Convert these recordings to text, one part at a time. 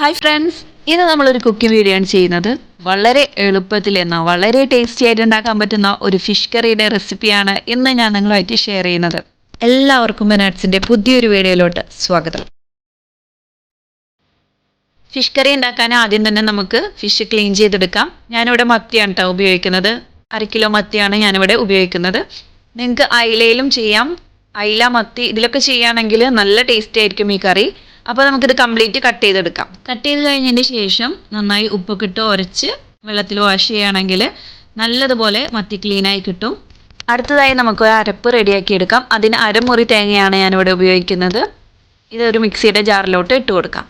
Hi friends ഇന്ന് നമ്മളൊരു cooking video ആണ് ചെയ്യുന്നത്. വളരെ എളുപ്പത്തിൽ എന്നാൽ വളരെ ടേസ്റ്റി ആയിട്ട് ഉണ്ടാക്കാൻ പറ്റുന്ന ഒരു ഫിഷ് കറിയുടെ റെസിപ്പിയാണ് ഇന്ന് ഞാൻ നിങ്ങളുമായിട്ട് ഷെയർ ചെയ്യുന്നത്. എല്ലാവർക്കും മെനാട്സിന്റെ പുതിയൊരു വീഡിയോയിലോട്ട് സ്വാഗതം. ഫിഷ് കറി ഉണ്ടാക്കാൻ ആദ്യം തന്നെ നമുക്ക് ഫിഷ് ക്ലീൻ ചെയ്തെടുക്കാം. ഞാനിവിടെ മത്തിയാണ് കേട്ടോ ഉപയോഗിക്കുന്നത്. അര കിലോ മത്തിയാണ് ഞാനിവിടെ ഉപയോഗിക്കുന്നത്. നിങ്ങൾക്ക് അയിലയിലും ചെയ്യാം. അയില മത്തി ഇതിലൊക്കെ ചെയ്യുകയാണെങ്കിൽ നല്ല ടേസ്റ്റി ആയിരിക്കും ഈ കറി അപ്പോൾ നമുക്കിത് കംപ്ലീറ്റ് കട്ട് ചെയ്തെടുക്കാം. കട്ട് ചെയ്ത് കഴിഞ്ഞതിന് ശേഷം നന്നായി ഉപ്പൊക്കെ ഇട്ട് ഉരച്ച് വെള്ളത്തിൽ വാഷ് ചെയ്യുകയാണെങ്കിൽ നല്ലതുപോലെ മത്തി ക്ലീനായി കിട്ടും. അടുത്തതായി നമുക്ക് ഒരു അരപ്പ് റെഡിയാക്കി എടുക്കാം. അതിന് അരമുറി തേങ്ങയാണ് ഞാനിവിടെ ഉപയോഗിക്കുന്നത്. ഇത് ഒരു മിക്സിയുടെ ജാറിലോട്ട് ഇട്ട് കൊടുക്കാം.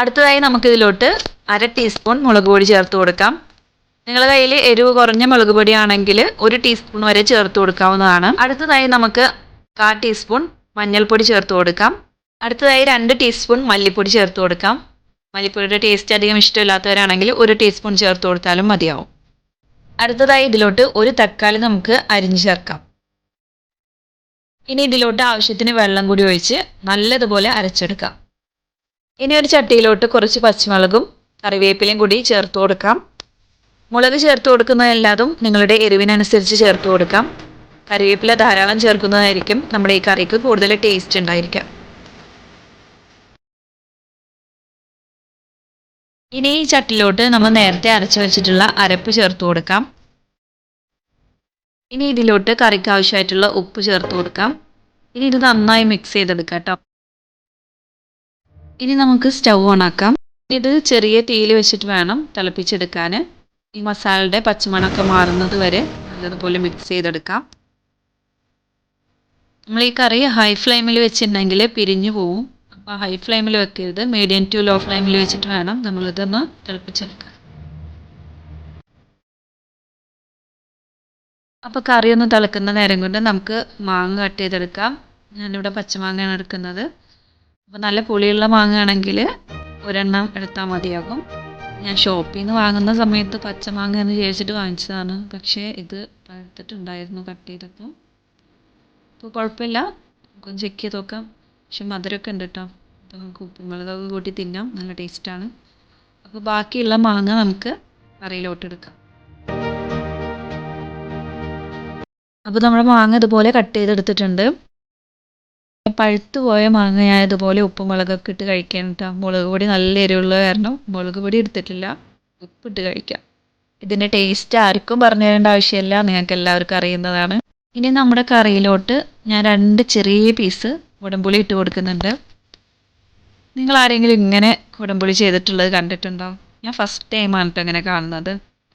അടുത്തതായി നമുക്കിതിലോട്ട് അര ടീസ്പൂൺ മുളക് പൊടി ചേർത്ത് കൊടുക്കാം. നിങ്ങളുടെ കയ്യിൽ എരിവ് കുറഞ്ഞ മുളക് പൊടിയാണെങ്കിൽ ഒരു ടീസ്പൂൺ വരെ ചേർത്ത് കൊടുക്കാവുന്നതാണ്. അടുത്തതായി നമുക്ക് കാ ടീസ്പൂൺ മഞ്ഞൾപ്പൊടി ചേർത്ത് കൊടുക്കാം. അടുത്തതായി രണ്ട് ടീസ്പൂൺ മല്ലിപ്പൊടി ചേർത്ത് കൊടുക്കാം. മല്ലിപ്പൊടിയുടെ ടേസ്റ്റ് അധികം ഇഷ്ടമില്ലാത്തവരാണെങ്കിൽ ഒരു ടീസ്പൂൺ ചേർത്ത് കൊടുത്താലും മതിയാവും. അടുത്തതായി ഇതിലോട്ട് ഒരു തക്കാളി നമുക്ക് അരിഞ്ഞു ചേർക്കാം. ഇനി ഇതിലോട്ട് ആവശ്യത്തിന് വെള്ളം കൂടി ഒഴിച്ച് നല്ലതുപോലെ അരച്ചെടുക്കാം. ഇനി ഒരു ചട്ടിയിലോട്ട് കുറച്ച് പച്ചമുളകും കറിവേപ്പിലയും കൂടി ചേർത്ത് കൊടുക്കാം. മുളക് ചേർത്ത് കൊടുക്കുന്നതല്ലാതും നിങ്ങളുടെ എരിവിനനുസരിച്ച് ചേർത്ത് കൊടുക്കാം. കറിവേപ്പില ധാരാളം ചേർക്കുന്നതായിരിക്കും നമ്മുടെ ഈ കറിക്ക് കൂടുതൽ ടേസ്റ്റ് ഉണ്ടായിരിക്കാം ഇനി ഈ ചട്ടിലോട്ട് നമ്മൾ നേരത്തെ അരച്ചു വെച്ചിട്ടുള്ള അരപ്പ് ചേർത്ത് കൊടുക്കാം. ഇനി ഇതിലോട്ട് കറിക്ക് ആവശ്യമായിട്ടുള്ള ഉപ്പ് ചേർത്ത് കൊടുക്കാം. ഇനി ഇത് നന്നായി മിക്സ് ചെയ്തെടുക്കാം കേട്ടോ. ഇനി നമുക്ക് സ്റ്റൗ ഓണാക്കാം ഇത് ചെറിയ തീയിൽ വെച്ചിട്ട് വേണം തിളപ്പിച്ചെടുക്കാൻ. ഈ മസാലയുടെ പച്ചമണമൊക്കെ മാറുന്നത് വരെ നല്ലതുപോലെ മിക്സ് ചെയ്തെടുക്കാം. നമ്മൾ ഈ കറി ഹൈ ഫ്ലെയിമിൽ വെച്ചിട്ടുണ്ടെങ്കിൽ പിരിഞ്ഞു പോവും. അപ്പോൾ ഹൈ ഫ്ലെയിമിൽ വെക്കരുത്. മീഡിയം ടു ലോ ഫ്ലെയിമിൽ വെച്ചിട്ട് വേണം നമ്മളിതൊന്ന് തിളപ്പിച്ചെടുക്കാൻ. അപ്പോൾ കറി ഒന്ന് തിളക്കുന്ന നേരം കൊണ്ട് നമുക്ക് മാങ്ങ കട്ട് ചെയ്തെടുക്കാം. ഞാനിവിടെ പച്ചമാങ്ങയാണ് എടുക്കുന്നത്. അപ്പോൾ നല്ല പുളിയുള്ള മാങ്ങ ആണെങ്കിൽ ഒരെണ്ണം എടുത്താൽ മതിയാകും. ഞാൻ ഷോപ്പിൽ നിന്ന് വാങ്ങുന്ന സമയത്ത് പച്ചമാങ്ങ എന്ന് വിചാരിച്ചിട്ട് വാങ്ങിച്ചതാണ്. പക്ഷേ ഇത് പഴുത്തിട്ടുണ്ടായിരുന്നു കട്ട് ചെയ്തപ്പോൾ അപ്പോൾ കുഴപ്പമില്ല. നമുക്കൊന്ന് ചെക്ക് ചെയ്ത് നോക്കാം. പക്ഷെ മധുരമൊക്കെ ഉണ്ട് കേട്ടോ. അപ്പോൾ നമുക്ക് ഉപ്പും മുളകൊക്കെ കൂട്ടി തിന്നാം. നല്ല ടേസ്റ്റാണ് അപ്പോൾ ബാക്കിയുള്ള മാങ്ങ നമുക്ക് കറിയിലോട്ട് എടുക്കാം. അപ്പോൾ നമ്മുടെ മാങ്ങ ഇതുപോലെ കട്ട് ചെയ്തെടുത്തിട്ടുണ്ട്. പഴുത്തു പോയ മാങ്ങ ഞാൻ ഇതുപോലെ ഉപ്പും മുളകൊക്കെ ഇട്ട് കഴിക്കാൻ കേട്ടോ മുളക് പൊടി നല്ല എരിവുള്ള കാരണം മുളക് പൊടി എടുത്തിട്ടില്ല. ഉപ്പിട്ട് കഴിക്കാം. ഇതിന്റെ ടേസ്റ്റ് ആർക്കും പറഞ്ഞു തരേണ്ട ആവശ്യമില്ല. നിങ്ങൾക്ക് എല്ലാവർക്കും അറിയുന്നതാണ്. ഇനി നമ്മുടെ കറിയിലോട്ട് ഞാൻ രണ്ട് ചെറിയ പീസ് കുടംപുളി ഇട്ട് കൊടുക്കുന്നുണ്ട്. നിങ്ങൾ ആരെങ്കിലും ഇങ്ങനെ കുടംപുളി ചെയ്തിട്ടുള്ളത് കണ്ടിട്ടുണ്ടോ? ഞാൻ ഫസ്റ്റ് ടൈമാണ് കേട്ടോ ഇങ്ങനെ കാണുന്നത്.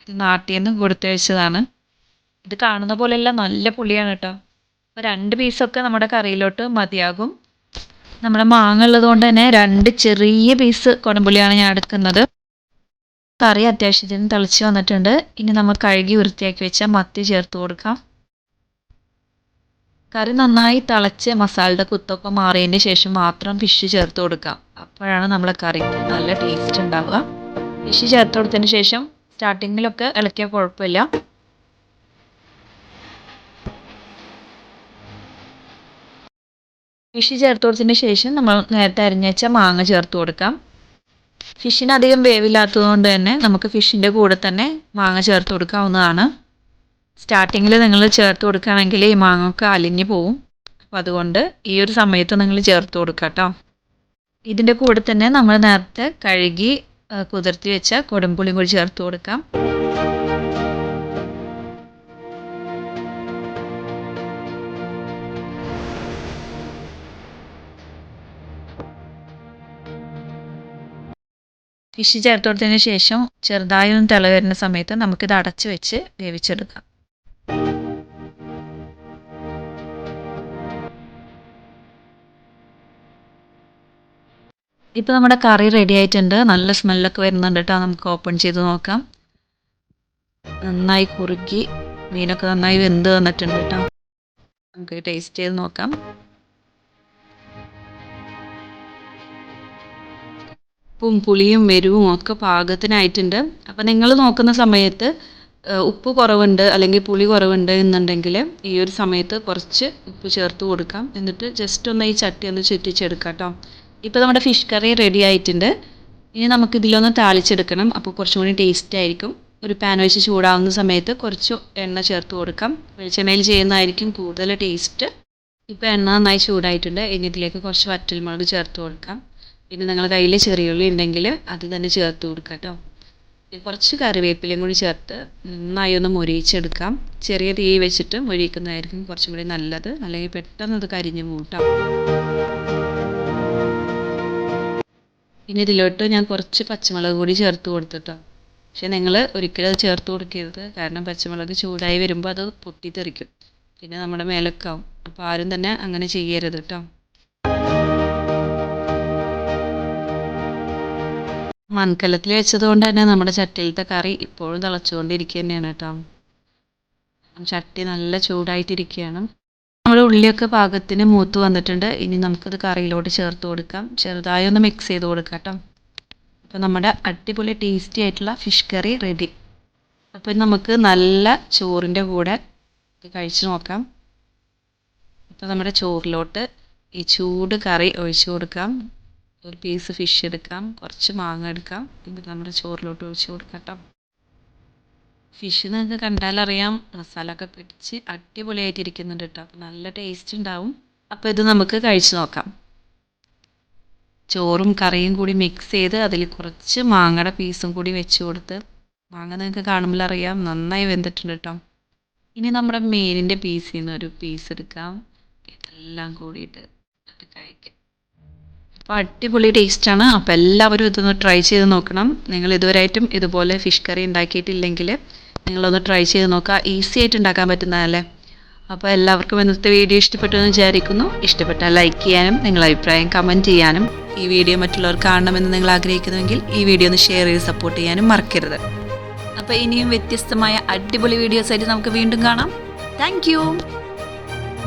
നാട്ടിൽ നിന്ന് കൊടുത്തയച്ചതാണ്. ഇത് കാണുന്ന പോലെയല്ല നല്ല പുളിയാണ് കേട്ടോ അപ്പോൾ രണ്ട് പീസൊക്കെ നമ്മുടെ കറിയിലോട്ട് മതിയാകും. നമ്മുടെ മാങ്ങ ഉള്ളത് കൊണ്ട് തന്നെ രണ്ട് ചെറിയ പീസ് കുടംപുളിയാണ് ഞാൻ എടുക്കുന്നത്. കറി അത്യാവശ്യത്തിന് തിളച്ച് വന്നിട്ടുണ്ട്. ഇനി നമ്മൾ കഴുകി വൃത്തിയാക്കി വെച്ച മത്തി ചേർത്ത് കൊടുക്കാം. കറി നന്നായി തിളച്ച് മസാലയുടെ കുത്തൊക്കെ മാറിയതിന് ശേഷം മാത്രം ഫിഷ് ചേർത്ത് കൊടുക്കാം. അപ്പോഴാണ് നമ്മളെ കറി നല്ല ടേസ്റ്റ് ഉണ്ടാവുക. ഫിഷ് ചേർത്ത് കൊടുത്തതിന് ശേഷം സ്റ്റാർട്ടിങ്ങിലൊക്കെ ഇളക്കിയാൽ കുഴപ്പമില്ല. ഫിഷ് ചേർത്ത് കൊടുത്തതിന് ശേഷം നമ്മൾ നേരത്തെ അരിഞ്ഞച്ച മാങ്ങ ചേർത്ത് കൊടുക്കാം. ഫിഷിന് അധികം വേവില്ലാത്തത് കൊണ്ട് തന്നെ നമുക്ക് ഫിഷിന്റെ കൂടെ തന്നെ മാങ്ങ ചേർത്ത് കൊടുക്കാവുന്നതാണ്. സ്റ്റാർട്ടിങ്ങിൽ നിങ്ങൾ ചേർത്ത് കൊടുക്കുകയാണെങ്കിൽ ഈ മാങ്ങ ഒക്കെ അലിഞ്ഞു പോവും. അപ്പോൾ അതുകൊണ്ട് ഈ ഒരു സമയത്ത് നിങ്ങൾ ചേർത്ത് കൊടുക്കുക കേട്ടോ. ഇതിന്റെ കൂടെ തന്നെ നമ്മൾ നേരത്തെ കഴുകി കുതിർത്തി വെച്ച കൊടുമ്പുളിയും കൂടി ചേർത്ത് കൊടുക്കാം. ഫിഷ് ചേർത്ത് കൊടുത്തതിന് ശേഷം ചെറുതായി ഒന്ന് തിള വരുന്ന സമയത്ത് നമുക്കിത് അടച്ച് വെച്ച് വേവിച്ചെടുക്കാം. ഇപ്പോൾ നമ്മുടെ കറി റെഡി ആയിട്ടുണ്ട്. നല്ല സ്മെല്ലൊക്കെ വരുന്നുണ്ട് കേട്ടോ നമുക്ക് ഓപ്പൺ ചെയ്ത് നോക്കാം. നന്നായി കുറുക്കി മീനൊക്കെ നന്നായി വെന്ത് വന്നിട്ടുണ്ട് കേട്ടോ നമുക്ക് ടേസ്റ്റ് ചെയ്ത് നോക്കാം. ഉപ്പും പുളിയും എരിവും ഒക്കെ പാകത്തിനായിട്ടുണ്ട്. അപ്പോൾ നിങ്ങൾ നോക്കുന്ന സമയത്ത് ഉപ്പ് കുറവുണ്ട് അല്ലെങ്കിൽ പുളി കുറവുണ്ട് എന്നുണ്ടെങ്കിൽ ഈ ഒരു സമയത്ത് കുറച്ച് ഉപ്പ് ചേർത്ത് കൊടുക്കാം. എന്നിട്ട് ജസ്റ്റ് ഒന്ന് ഈ ചട്ടി ഒന്ന് ചുറ്റിച്ചെടുക്കാം കേട്ടോ ഇപ്പോൾ നമ്മുടെ ഫിഷ് കറി റെഡി ആയിട്ടുണ്ട്. ഇനി നമുക്ക് ഇതിലൊന്ന് താളിച്ചെടുക്കണം. അപ്പോൾ കുറച്ചും കൂടി ടേസ്റ്റ് ആയിരിക്കും. ഒരു പാൻ വെച്ച് ചൂടാവുന്ന സമയത്ത് കുറച്ച് എണ്ണ ചേർത്ത് കൊടുക്കാം. വെളിച്ചെണ്ണയിൽ ചെയ്യുന്നതായിരിക്കും കൂടുതൽ ടേസ്റ്റ് ഇപ്പോൾ എണ്ണ നന്നായി ചൂടായിട്ടുണ്ട്. ഇനി ഇതിലേക്ക് കുറച്ച് വറ്റൽമുളക് ചേർത്ത് കൊടുക്കാം. പിന്നെ നിങ്ങളുടെ കയ്യിൽ ചെറിയുള്ളി ഉണ്ടെങ്കിൽ അത് തന്നെ ചേർത്ത് കൊടുക്കാം കേട്ടോ. കുറച്ച് കറിവേപ്പിലയും കൂടി ചേർത്ത് നന്നായി ഒന്ന് മൊരിയിച്ചെടുക്കാം. ചെറിയ തീ വെച്ചിട്ട് മൊരിയിക്കുന്നതായിരിക്കും കുറച്ചും കൂടി നല്ലത്. അല്ലെങ്കിൽ പെട്ടെന്ന് അത് കരിഞ്ഞു മൂട്ടാം. പിന്നെ ഇതിലോട്ട് ഞാൻ കുറച്ച് പച്ചമുളക് കൂടി ചേർത്ത് കൊടുത്തിട്ടോ പക്ഷേ നിങ്ങൾ ഒരിക്കലും അത് ചേർത്ത് കൊടുക്കരുത്. കാരണം പച്ചമുളക് ചൂടായി വരുമ്പോൾ അത് പൊട്ടിത്തെറിക്കും. പിന്നെ നമ്മുടെ മേലൊക്കെ ആവും. അപ്പോൾ ആരും തന്നെ അങ്ങനെ ചെയ്യരുത് കേട്ടോ. മൺകലത്തിൽ വെച്ചതുകൊണ്ട് തന്നെ നമ്മുടെ ചട്ടിയിലത്തെ കറി ഇപ്പോഴും തിളച്ചുകൊണ്ടിരിക്കുക തന്നെയാണ് കേട്ടോ. ചട്ടി നല്ല ചൂടായിട്ടിരിക്കുകയാണ്. നമ്മുടെ ഉള്ളിയൊക്കെ പാകത്തിന് മൂത്ത് വന്നിട്ടുണ്ട്. ഇനി നമുക്കത് കറിയിലോട്ട് ചേർത്ത് കൊടുക്കാം. ചെറുതായി ഒന്ന് മിക്സ് ചെയ്ത് കൊടുക്കാം കേട്ടോ. അപ്പോൾ നമ്മുടെ അടിപൊളി ടേസ്റ്റി ആയിട്ടുള്ള ഫിഷ് കറി റെഡി അപ്പോൾ നമുക്ക് നല്ല ചോറിന്റെ കൂടെ കഴിച്ചു നോക്കാം. അപ്പോൾ നമ്മുടെ ചോറിലോട്ട് ഈ ചൂട് കറി ഒഴിച്ചു കൊടുക്കാം. ഒരു പീസ് ഫിഷ് എടുക്കാം. കുറച്ച് മാങ്ങ എടുക്കാം. ഇത് നമ്മുടെ ചോറിലോട്ട് ഒഴിച്ച് കൊടുക്കാം ഫിഷ് നിങ്ങൾക്ക് കണ്ടാലറിയാം. മസാല ഒക്കെ പിടിച്ച് അടിപൊളിയായിട്ടിരിക്കുന്നുണ്ട് കേട്ടോ അപ്പോൾ നല്ല ടേസ്റ്റ് ഉണ്ടാവും. അപ്പോൾ ഇത് നമുക്ക് കഴിച്ച് നോക്കാം. ചോറും കറിയും കൂടി മിക്സ് ചെയ്ത് അതിൽ കുറച്ച് മാങ്ങയുടെ പീസും കൂടി വെച്ച് കൊടുത്ത് മാങ്ങ നിങ്ങൾക്ക് കാണുമ്പോൾ അറിയാം നന്നായി വെന്തിട്ടുണ്ട് കേട്ടോ ഇനി നമ്മുടെ മീനിന്റെ പീസിൽ നിന്ന് ഒരു പീസ് എടുക്കാം. ഇതെല്ലാം കൂടിയിട്ട് അത് കഴിക്കാം. അപ്പോൾ അടിപൊളി ടേസ്റ്റാണ്. അപ്പോൾ എല്ലാവരും ഇതൊന്ന് ട്രൈ ചെയ്ത് നോക്കണം. നിങ്ങൾ ഇതുവരെയായിട്ടും ഇതുപോലെ ഫിഷ് കറി ഉണ്ടാക്കിയിട്ടില്ലെങ്കിൽ നിങ്ങളൊന്ന് ട്രൈ ചെയ്ത് നോക്കുക. ഈസി ആയിട്ട് ഉണ്ടാക്കാൻ പറ്റുന്നതല്ലേ അപ്പോൾ എല്ലാവർക്കും ഇന്നത്തെ വീഡിയോ ഇഷ്ടപ്പെട്ടു എന്ന് വിചാരിക്കുന്നു. ഇഷ്ടപ്പെട്ടാൽ ലൈക്ക് ചെയ്യാനും നിങ്ങളുടെ അഭിപ്രായം കമന്റ് ചെയ്യാനും ഈ വീഡിയോ മറ്റുള്ളവർ കാണണമെന്ന് നിങ്ങൾ ആഗ്രഹിക്കുന്നുവെങ്കിൽ ഈ വീഡിയോ ഒന്ന് ഷെയർ ചെയ്ത് സപ്പോർട്ട് ചെയ്യാനും മറക്കരുത്. അപ്പോൾ ഇനിയും വ്യത്യസ്തമായ അടിപൊളി വീഡിയോസായിട്ട് നമുക്ക് വീണ്ടും കാണാം. താങ്ക്